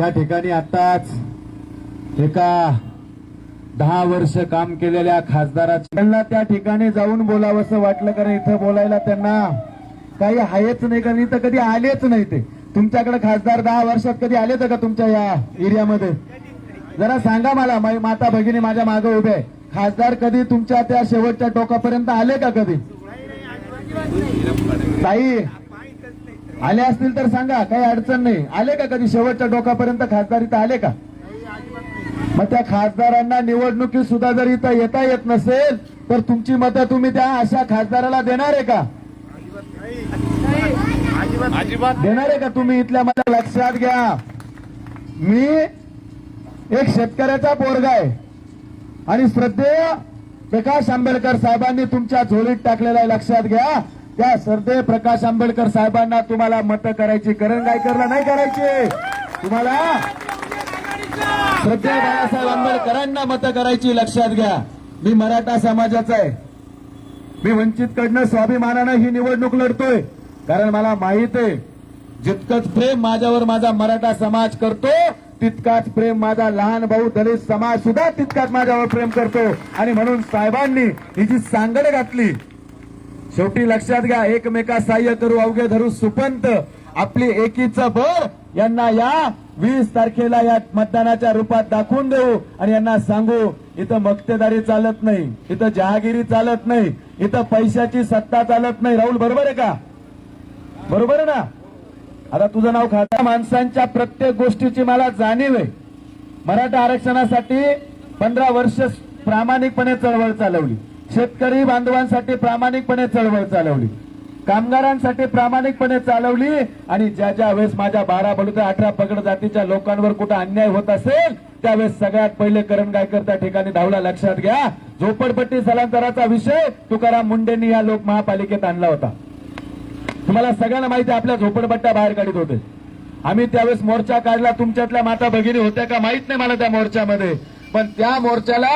या ठिकाणी आताच एका दहा वर्ष काम केलेल्या खासदाराच्या त्यांना त्या ठिकाणी जाऊन बोलावंसं वाटलं कारण इथं बोलायला त्यांना काही आहेच नाही कारण इथं कधी आलेच नाही ते. तुमच्याकडे खासदार दहा वर्षात कधी आले तर का तुमच्या या एरियामध्ये? जरा सांगा मला माता भगिनी माझ्या मागे उभे आहे. खासदार कधी तुमच्या त्या शेवटच्या टोकापर्यंत आले का कधी? ताई आले असतील तर सांगा काही अडचण नाही. आले का कधी शेवटच्या टोकापर्यंत? खासदार इथं आले का? मग त्या खासदारांना निवडणुकीत सुद्धा जर इथं येता येत नसेल तर तुमची मतं तुम्ही त्या अशा खासदाराला देणार आहे का? देणार आहे का तुम्ही इथल्या मला लक्षात घ्या. मी एक शेतकऱ्याचा पोरगा आहे. आणि श्रद्धेय प्रकाश आंबेडकर साहेबांनी तुमच्या झोळीत टाकलेला आहे. लक्षात घ्या. त्या श्रद्धेय प्रकाश आंबेडकर साहेबांना तुम्हाला मतं करायची करण गायकरला नाही करायची. तुम्हाला श्रद्धेय बाळासाहेब आंबेडकरांना मतं करायची लक्षात घ्या. मी मराठा समाजाचा आहे. मी वंचितकडनं स्वाभिमानानं ही निवडणूक लढतोय. कारण मला माहीत आहे जितकंच प्रेम माझ्यावर माझा मराठा समाज करतो तितकाच प्रेम माझा लहान भाऊ दलित समाज सुद्धा तितकाच माझ्यावर प्रेम करतो. आणि म्हणून साहेबांनी ही जी सांगड घातली शेवटी लक्षात घ्या एकमेका सहाय्य करू अवघे धरू सुपंत. आपली एकीचं बळ यांना या वीस तारखेला या मतदानाच्या रूपात दाखवून देऊ आणि यांना सांगू इथं मक्तेदारी चालत नाही इथं जहागिरी चालत नाही इथं पैशाची सत्ता चालत नाही. राहुल बरोबर आहे का? बरोबर आहे ना? आता तुझं नाव खाता. माणसांच्या प्रत्येक गोष्टीची मला जाणीव आहे. मराठा आरक्षणासाठी पंधरा वर्ष प्रामाणिकपणे चळवळ चालवली. शेतकरी बांधवांसाठी प्रामाणिकपणे चळवळ चालवली. कामगारांसाठी प्रामाणिकपणे चालवली आणि ज्या ज्या वेळेस माझ्या बारा बलुते अठरा पगड जातीच्या लोकांवर कुठं अन्याय होत असेल त्यावेळेस सगळ्यात पहिले करण गायकर त्या ठिकाणी धावला. लक्षात घ्या झोपडपट्टी स्थलांतराचा विषय तुकाराम मुंडेंनी या लोक महापालिकेत आणला होता. तुम्हाला सगळ्यांना माहिती आपल्या झोपडपट्ट्या बाहेर काढत होते. आम्ही त्यावेळेस मोर्चा काढला. तुमच्यातल्या माता भगिनी होत्या का माहीत नाही मला त्या मोर्चामध्ये. पण त्या मोर्चाला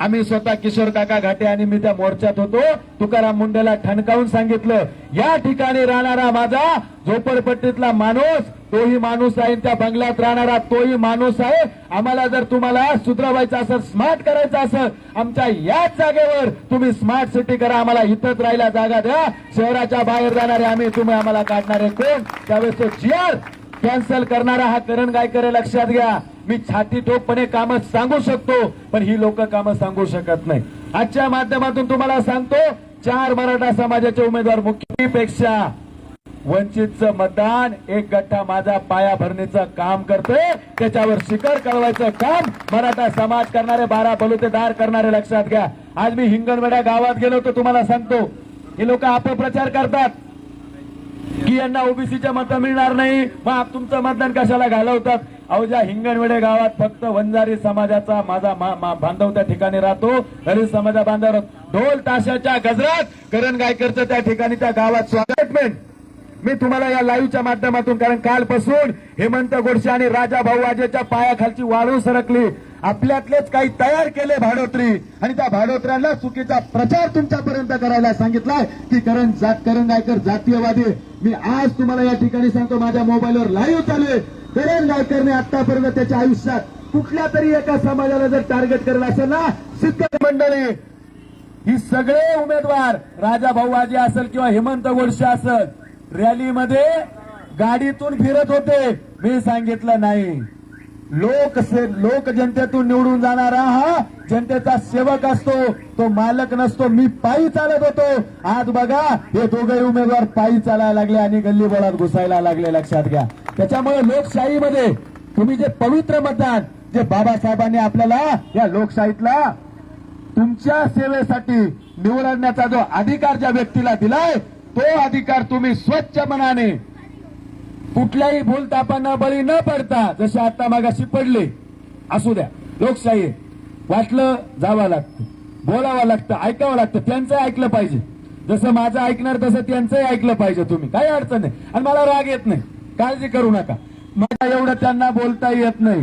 आम्ही स्वतः किशोर काका घाटे आणि मी त्या मोर्चात होतो. तुकाराम मुंडेला ठणकावून सांगितलं या ठिकाणी राहणारा माझा झोपडपट्टीतला माणूस तोही माणूस आहे त्या बंगल्यात राहणारा तोही माणूस आहे. आम्हाला जर तुम्हाला सुधरवायचं असेल स्मार्ट करायचं असेल आमच्या याच जागेवर तुम्ही स्मार्ट सिटी करा. आम्हाला इथंच राहायला जागा द्या. शहराच्या बाहेर जाणारे आम्ही तुम्ही आम्हाला काढणारे कोण? त्यावेळेस तो जीआर कॅन्सल करणारा हा करण गायकर लक्षात घ्या. मी छाती ठोकपणे कामं सांगू शकतो पण ही लोक कामं सांगू शकत नाही. आजच्या माध्यमातून तुम्हाला सांगतो चार मराठा समाजाचे उमेदवार मुख्यपेक्षा वंचितचं मतदान एक गठ्ठा माझा पाया भरणीचं काम करतोय. त्याच्यावर शिखर कळवायचं काम मराठा समाज करणारे बारा बलुतेदार करणारे लक्षात घ्या. आज मी हिंगणवेडा गावात गेलो तर तुम्हाला सांगतो. हे लोक अपप्रचार करतात. की यांना ओबीसीच्या मतं मिळणार नाही. मग तुमचं मतदान कशाला घालवतात? अहो ज्या हिंगणवेडे गावात फक्त वंजारी समाजाचा माझा बांधव त्या ठिकाणी राहतो दलित समाजा बांधव ढोल ताशाच्या गजरात करण गायकरचं त्या ठिकाणी त्या गावात स्वागतमेंट मी तुम्हाला या लाईव्हच्या माध्यमातून कारण कालपासून हेमंत गोडसे आणि राजा भाऊ वाजेच्या पायाखालची वाळू सरकली. आपल्यातलेच काही तयार केले भाडोत्री. आणि त्या भाडोत्र्यांना चुकीचा प्रचार तुमच्यापर्यंत करायला सांगितलाय. की करण जात करण गायकर जातीयवादी. मी आज तुम्हाला या ठिकाणी सांगतो माझ्या मोबाईलवर लाईव्ह चालू आहे. करण गायकरने आतापर्यंत त्याच्या आयुष्यात कुठल्या तरी एका समाजाला जर टार्गेट करत असेल ना सिद्ध मंडळी ही सगळे उमेदवार राजा भाऊ आजी असेल किंवा हेमंत गोडशे असेल रॅलीमध्ये गाडीतून फिरत होते. मी सांगितलं नाही. लोक से लोक जनतेतून निवडून जाणारा हा जनतेचा सेवक असतो. तो मालक नसतो. मी पायी चालत होतो. आज बघा हे दोघे उमेदवार पायी चालायला लागले आणि गल्ली बोळात घुसायला लागले. लक्षात घ्या. त्याच्यामुळे लोकशाहीमध्ये तुम्ही जे पवित्र मतदान जे बाबासाहेबांनी आपल्याला या लोकशाहीतला तुमच्या सेवेसाठी निवडण्याचा जो अधिकार ज्या व्यक्तीला दिलाय तो अधिकार तुम्ही स्वच्छ मनाने कुठल्याही भूलतापांना बळी न पडता जसे आता मागाशी पडले असू द्या लोकशाही वाटलं जावं लागतं बोलावं लागतं ऐकावं लागतं त्यांचं ऐकलं पाहिजे. जसं माझं ऐकणार तसं त्यांचंही ऐकलं पाहिजे तुम्ही. काही अडचण नाही. आणि मला राग येत नाही. काळजी करू नका. मला एवढं त्यांना बोलता येत नाही.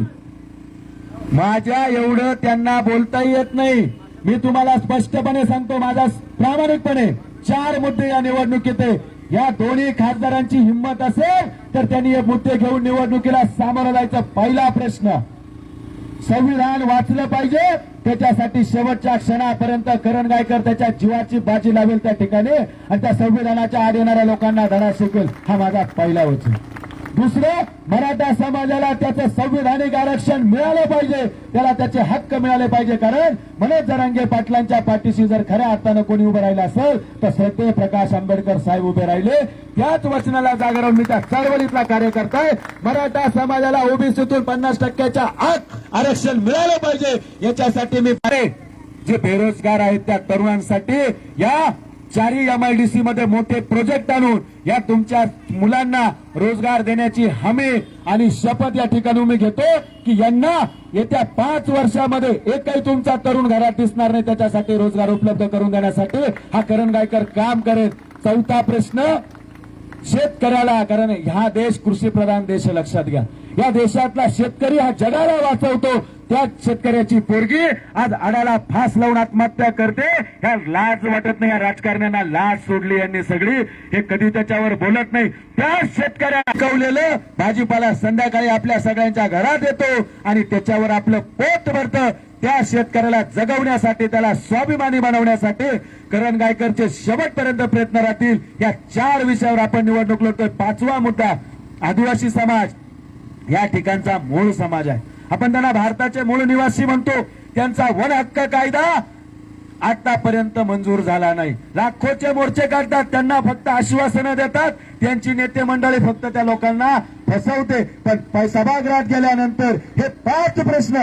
माझ्या एवढं त्यांना बोलता येत नाही. मी तुम्हाला स्पष्टपणे सांगतो माझा प्रामाणिकपणे चार मुद्दे या निवडणुकीत आहे. या दोन्ही खासदारांची हिंमत असेल तर त्यांनी हे मुद्दे घेऊन निवडणुकीला सामोरं जायचा पहिला प्रश्न. संविधान वाचलं पाहिजे त्याच्यासाठी शेवटच्या क्षणापर्यंत करण गायकर त्याच्या जीवाची बाजी लावेल त्या ठिकाणी आणि त्या संविधानाच्या आड येणाऱ्या लोकांना धडा शिकेल हा माझा पहिला वचन दुसरं मराठा समाजाला त्याचं संविधानिक आरक्षण मिळालं पाहिजे. त्याला त्याचे हक्क मिळाले पाहिजे. कारण मनोज जरांगे पाटलांच्या पाठीशी जर खऱ्या अर्थानं कोणी उभं राहिलं असेल तर श्रद्धेय प्रकाश आंबेडकर साहेब उभे राहिले. त्याच वचनाला जागरण मी त्या चळवळीतला कार्यकर्ता आहे. मराठा समाजाला ओबीसीतून पन्नास टक्क्याच्या आत आरक्षण मिळालं पाहिजे. याच्यासाठी मी जे बेरोजगार आहेत त्या तरुणांसाठी या चारही एमआयडीसी मध्ये मोठे प्रोजेक्ट आणून या तुमच्या मुलांना रोजगार देण्याची हमी आणि शपथ या ठिकाणी मी घेतो की यांना येत्या पाच वर्षामध्ये एकही तुमचा तरुण घरात दिसणार नाही त्याच्यासाठी रोजगार उपलब्ध करून देण्यासाठी हा करण गायकर काम करेल. चौथा प्रश्न शेतकऱ्याला कारण हा देश कृषी प्रधान देश लक्षात घ्या. या देशातला शेतकरी हा जगाला वाचवतो. त्याच शेतकऱ्याची पोरगी आज आडाला फास लावून आत्महत्या करते. ह्या लाज वाटत नाही या राजकारण्यांना लाज सोडली यांनी सगळी. हे कधी त्याच्यावर बोलत नाही. त्या शेतकऱ्या कवलेलं भाजीपाला संध्याकाळी आपल्या सगळ्यांच्या घरात येतो आणि त्याच्यावर आपलं पोट भरतं. त्या शेतकऱ्याला जगवण्यासाठी त्याला स्वाभिमानी बनवण्यासाठी करण गायकरचे शेवटपर्यंत प्रयत्न राहतील. या चार विषयावर आपण निवडणूक लढतोय. पाचवा मुद्दा आदिवासी समाज. या ठिकाणचा मूळ समाज आहे. आपण त्यांना भारताचे मूळ निवासी म्हणतो. त्यांचा वन हक्क कायदा आतापर्यंत मंजूर झाला नाही. लाखोचे मोर्चे काढतात त्यांना फक्त आश्वासनं देतात. त्यांची नेते मंडळी फक्त त्या लोकांना फसवते. पण सभागृहात गेल्यानंतर हे पाच प्रश्न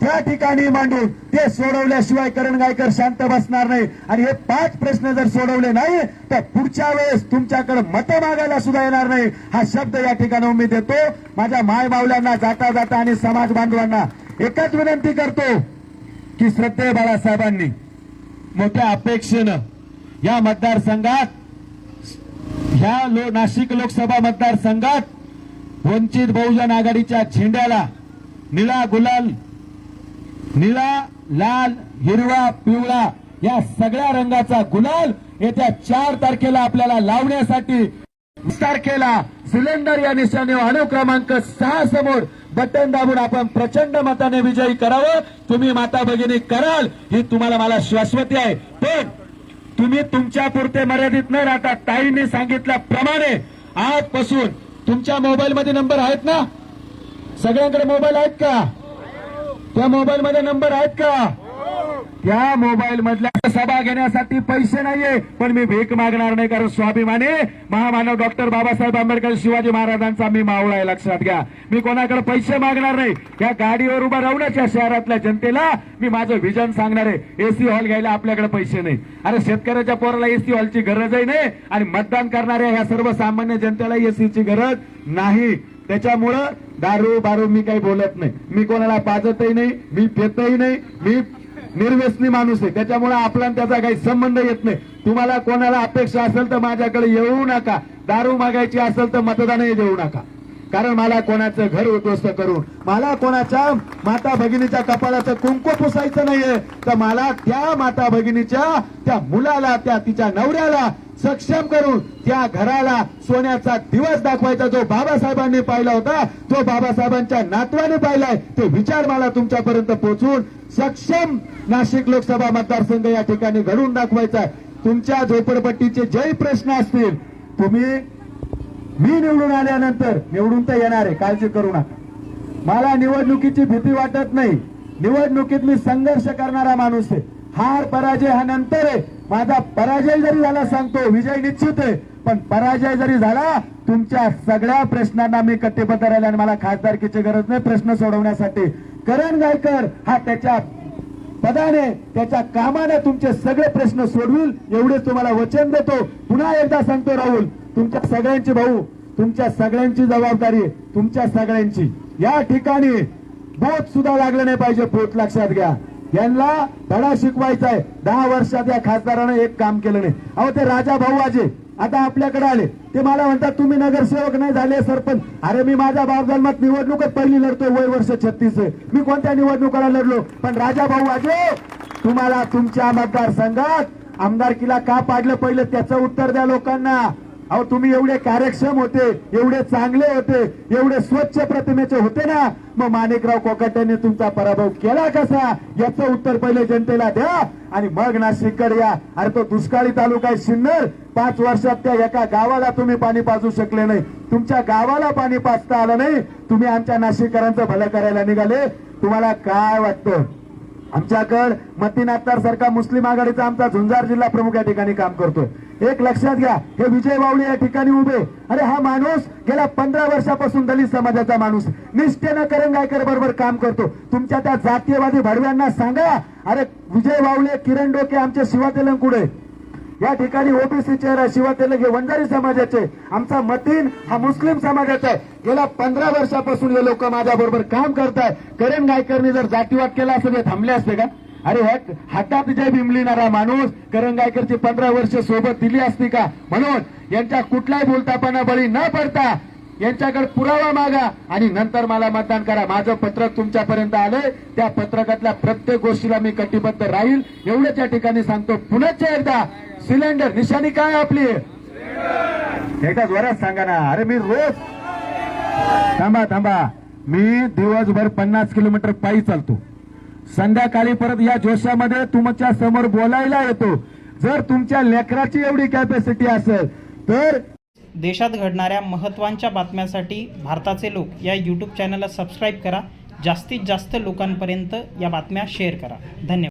त्या ठिकाणी मांडून ते सोडवल्याशिवाय करण गायकर शांत बसणार नाही. आणि हे पाच प्रश्न जर सोडवले नाही तर पुढच्या वेळेस तुमच्याकडे मतं मागायला सुद्धा येणार नाही. हा शब्द या ठिकाणी मी देतो. माझ्या मायमावल्यांना जाता जाता आणि समाज बांधवांना एकच विनंती करतो की श्रद्धेय बाळासाहेबांनी मोठ्या अपेक्षेनं या मतदारसंघात ह्या लो नाशिक लोकसभा मतदारसंघात वंचित बहुजन आघाडीच्या झेंड्याला निळा गुलाल निळा लाल हिरवा पिवळा या सगळ्या रंगाचा गुलाल येत्या चार तारखेला आपल्याला लावण्यासाठी तारखेला सिलेंडर या निशाणीवर अनुक्रमांक सहा समोर. बटन दाबून आपण प्रचंड मताने विजयी करावं. तुम्ही माता भगिनी कराल ही तुम्हाला मला शाश्वती आहे. पण तुम्ही तुमच्या पुरते मर्यादित न राहता ताईंनी सांगितल्याप्रमाणे आजपासून तुमच्या मोबाईलमध्ये नंबर आहेत ना? सगळ्यांकडे मोबाईल आहेत का? त्या मोबाईल मध्ये नंबर आहेत का? त्या मोबाईल मधल्या सभा घेण्यासाठी पैसे नाहीये. पण मी भीक मागणार नाही कारण स्वाभिमानी महामानव डॉक्टर बाबासाहेब आंबेडकर शिवाजी महाराजांचा मी मावळा आहे लक्षात घ्या. मी कोणाकडे पैसे मागणार नाही. या गाडीवर उभा राहूनच या शहरातल्या जनतेला मी माझं व्हिजन सांगणार आहे. एसी हॉल घ्यायला आपल्याकडे पैसे नाही. अरे शेतकऱ्याच्या पोराला एसी हॉलची गरजही नाही. आणि मतदान करणाऱ्या ह्या सर्वसामान्य जनतेला एसीची गरज नाही. त्याच्यामुळं दारू बारू मी काही बोलत नाही. मी कोणाला पाजतही नाही मी पेतही नाही मी निर्व्यसनी माणूस आहे. त्याच्यामुळे आपला त्याचा काही संबंध येत नाही. तुम्हाला कोणाला अपेक्षा असेल तर माझ्याकडे येऊ नका. दारू मागायची असेल तर मतदानही देऊ नका. कारण मला कोणाचं घर उद्ध्वस्त करून मला कोणाच्या माता भगिनीच्या कपाळाचं कुंकू पुसायचं नाहीये तर मला त्या माता भगिनीच्या त्या मुलाला त्या तिच्या नवऱ्याला सक्षम करून त्या घराला सोन्याचा दिवस दाखवायचा जो बाबासाहेबांनी पाहिला होता तो बाबासाहेबांच्या नातवाने पाहिलाय. ते विचार मला तुमच्यापर्यंत पोहोचून सक्षम नाशिक लोकसभा मतदारसंघ या ठिकाणी घडून दाखवायचा आहे. तुमच्या झोपडपट्टीचे जे प्रश्न असतील. तुम्ही मी निवडून आल्यानंतर निवडून तर येणार आहे काळजी करू नका. मला निवडणुकीची भीती वाटत नाही. निवडणुकीत मी संघर्ष करणारा माणूस आहे. हार पराजय हा नंतर आहे. माझा पराजय जरी झाला सांगतो विजय निश्चित आहे. पण पराजय जरी झाला तुमच्या सगळ्या प्रश्नांना मी कट्टेबद्ध राहिले आणि मला खासदारकीची गरज नाही प्रश्न सोडवण्यासाठी. करण गायकर हा त्याच्या पदाने त्याच्या कामाने तुमचे सगळे प्रश्न सोडविल एवढेच तुम्हाला वचन देतो. पुन्हा एकदा सांगतो राहुल तुमच्या सगळ्यांची भाऊ तुमच्या सगळ्यांची जबाबदारी तुमच्या सगळ्यांची. या ठिकाणी बोट सुद्धा लागलं नाही पाहिजे पोट लक्षात घ्या. यांना धडा शिकवायचा आहे. दहा वर्षात या खासदारानं एक काम केलं नाही. अहो ते राजा भाऊ आजे आता आपल्याकडे आले. ते मला म्हणतात तुम्ही नगरसेवक नाही झाले सरपंच. अरे मी माझ्या बापजन्मात निवडणूकच पहिली लढतोय वय वर्ष छत्तीस मी कोणत्या निवडणुकाला लढलो? पण राजा भाऊ आजे तुम्हाला तुमच्या मतदारसंघात आमदारकीला का पाडलं पहिलं? त्याचं उत्तर द्या लोकांना. अहो तुम्ही एवढे कार्यक्षम होते एवढे चांगले होते एवढे स्वच्छ प्रतिमेचे होते ना? मग माणिकराव कोकाट्याने तुमचा पराभव केला कसा? याचं उत्तर पहिले जनतेला द्या आणि मग नाशिककर या. अरे तो दुष्काळी तालुका आहे सिन्नर. पाच वर्षात त्या एका गावाला तुम्ही पाणी पाजू शकले नाही. तुमच्या गावाला पाणी पाजता आलं नाही. तुम्ही आमच्या नाशिककरांचं भलं करायला निघाले. तुम्हाला काय वाटतं? आमच्याकड मतीन अत्तार सारखा मुस्लिम आघाडीचा आमचा झुंजार जिल्हा प्रमुख या ठिकाणी काम करतोय एक लक्षात घ्या हे विजय बावळे या ठिकाणी उभे. अरे हा माणूस गेल्या पंधरा वर्षापासून दलित समाजाचा माणूस. निष्ठेनं करण गायकर बरोबर काम करतो. तुमच्या त्या जातीयवादी भडव्यांना सांगा अरे विजय बावळे किरण डोके आमचे शिवातेलंकुडे या ठिकाणी ओबीसी चेहरा शिवा तेलंग हे वंजारी समाजाचे. आमचा मतीन हा मुस्लिम समाजाचा आहे. गेल्या पंधरा वर्षापासून हे लोक माझ्या बरोबर काम करतायत. करण गायकरनी जर जातीवाद केला असं ते थांबले असते का? अरे ह्या हातात जय बिमलिणारा माणूस करंगायकरची पंधरा वर्ष सोबत दिली असती का? म्हणून यांच्या कुठलाही बोलतापणा बळी न पडता यांच्याकडे पुरावा मागा आणि नंतर मला मतदान करा. माझं पत्रक तुमच्यापर्यंत आलंय. त्या पत्रकातल्या प्रत्येक गोष्टीला मी कटिबद्ध राहील. एवढंच या ठिकाणी सांगतो. पुन्हा एकदा सिलेंडर निशाणी काय आपली? एकदा जोरात सांगा ना. अरे मी रोज थांबा थांबा. मी दिवसभर पन्नास किलोमीटर पायी चालतो. संध्याकाळी परत या जोशामध्ये तुमच्यासमोर बोलायला येतो. जर तुमच्या लेकराची एवढी कॅपॅसिटी असेल तर देशात घडणाऱ्या महत्त्वांच्या बातम्यांसाठी भारताचे लोक या यूट्यूब चॅनलला सबस्क्राईब करा. जास्तीत जास्त लोकांपर्यंत या बातम्या शेअर करा. धन्यवाद.